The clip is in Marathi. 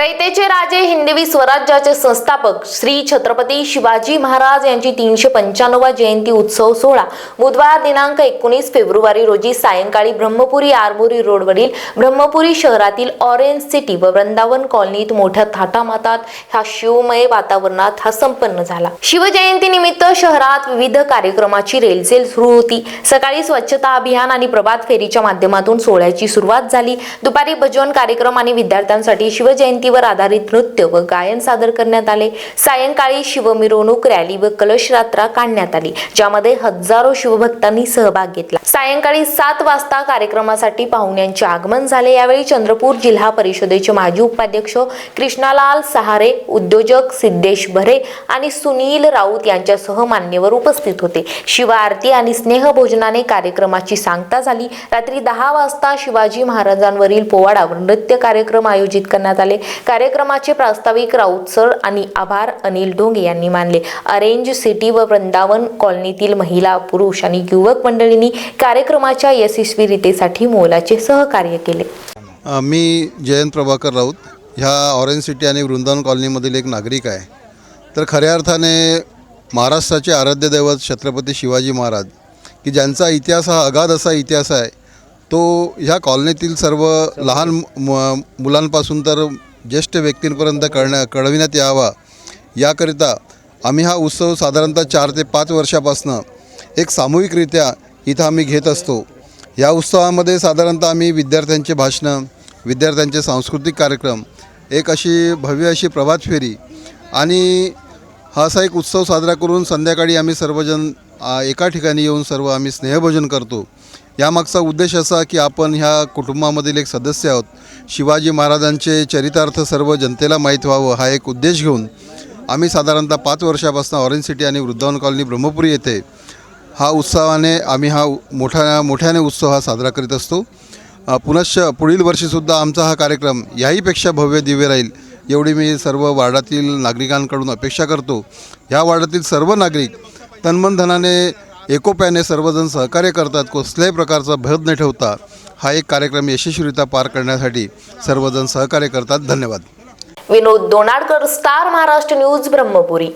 रयतेचे राजे हिंदवी स्वराज्याचे संस्थापक श्री छत्रपती शिवाजी महाराज यांची तीनशे पंच्याण्णवा जयंती उत्सव सोहळा बुधवार दिनांक एकोणीस फेब्रुवारी रोजी सायंकाळी ब्रह्मपुरी आरमोरी रोडवरील ब्रह्मपुरी शहरातील ऑरेंज सिटी व वृंदावन कॉलनीत मोठ्या थाटामातात ह्या शिवमय वातावरणात हा संपन्न झाला. शिवजयंती निमित्त शहरात विविध कार्यक्रमाची रेलचेल सुरू होती. सकाळी स्वच्छता अभियान आणि प्रभात फेरीच्या माध्यमातून सोहळ्याची सुरुवात झाली. दुपारी भजन कार्यक्रम आणि विद्यार्थ्यांसाठी शिवजयंती शिवजयंतीवर आधारित नृत्य व गायन सादर करण्यात आले. सायंकाळी शिवमिरवणूक रॅली व कलश यात्रा काढण्यात आली ज्यामध्ये हजारो शिवभक्तांनी सहभाग घेतला. सायंकाळी सात वाजता कार्यक्रमासाठी पाहुण्यांचे आगमन झाले. यावेळी चंद्रपूर जिल्हा परिषदेचे माजी उपाध्यक्ष कृष्णालाल सहारे उद्योजक सिद्धेश भरे आणि सुनील राऊत यांच्यासह मान्यवर उपस्थित होते. शिव आरती आणि स्नेहभोजनाने कार्यक्रमाची सांगता झाली. रात्री दहा वाजता शिवाजी महाराजांवरील पोवाडावर नृत्य कार्यक्रम आयोजित करण्यात आले. कार्यक्रमाचे प्रास्ताविक राऊत सर आणि आभार अनिल ढोंगे यांनी मानले. अरेंज सिटी व वृंदावन कॉलनीतील महिला पुरुष आणि युवक मंडळींनी कार्यक्रमाच्या यशस्वीरितेसाठी मोलाचे सहकार्य केले. मी जयंत प्रभाकर राऊत ह्या ऑरेंज सिटी आणि वृंदावन कॉलनीमधील एक नागरिक आहे. तर खऱ्या अर्थाने महाराष्ट्राचे आराध्य दैवत छत्रपती शिवाजी महाराज की ज्यांचा इतिहास हा अगाध असा इतिहास आहे तो ह्या कॉलनीतील सर्व लहान म मुलांपासून तर ज्येष्ठ व्यक्तींपर्यंत कळण्या कळविण्यात यावा. याकरिता आम्ही हा उत्सव साधारणतः चार ते पाच वर्षापासनं एक सामूहिकरित्या इथं आम्ही घेत असतो. या उत्सवामध्ये साधारणतः आम्ही विद्यार्थ्यांचे भाषणं विद्यार्थ्यांचे सांस्कृतिक कार्यक्रम एक अशी भव्य अशी प्रभात फेरी आणि हा असा एक उत्सव साजरा करून संध्याकाळी आम्ही सर्वजण एका ठिकाणी येऊन सर्व आम्ही स्नेहभोजन करतो. यामागचा उद्देश असा की आपण ह्या कुटुंबामधील एक सदस्य आहोत. शिवाजी महाराजांचे चरितार्थ सर्व जनतेला माहीत व्हावं हा एक उद्देश घेऊन आम्ही साधारणतः पाच वर्षापासून ऑरेंज सिटी आणि वृद्धावन कॉलनी ब्रह्मपुरी येथे हा उत्सवाने आम्ही हा उ- मोठ्या मोठ्याने उत्सव हा साजरा करीत असतो. पुनश्च पुढील वर्षीसुद्धा आमचा हा कार्यक्रम याहीपेक्षा भव्य दिव्य राहील एवढी मी सर्व वार्डातील नागरिकांकडून अपेक्षा करतो. ह्या वार्डातील सर्व नागरिक तन्मन धनाने एकोप्याने सर्वजण सहकार्य करतात कसल्याही प्रकारचा भेद न ठेवता हा एक कार्यक्रम यशस्वीरित्या पार करण्यासाठी सर्वजण सहकार्य करतात. धन्यवाद. Vinod Donadkar star Maharashtra news Brahmapuri.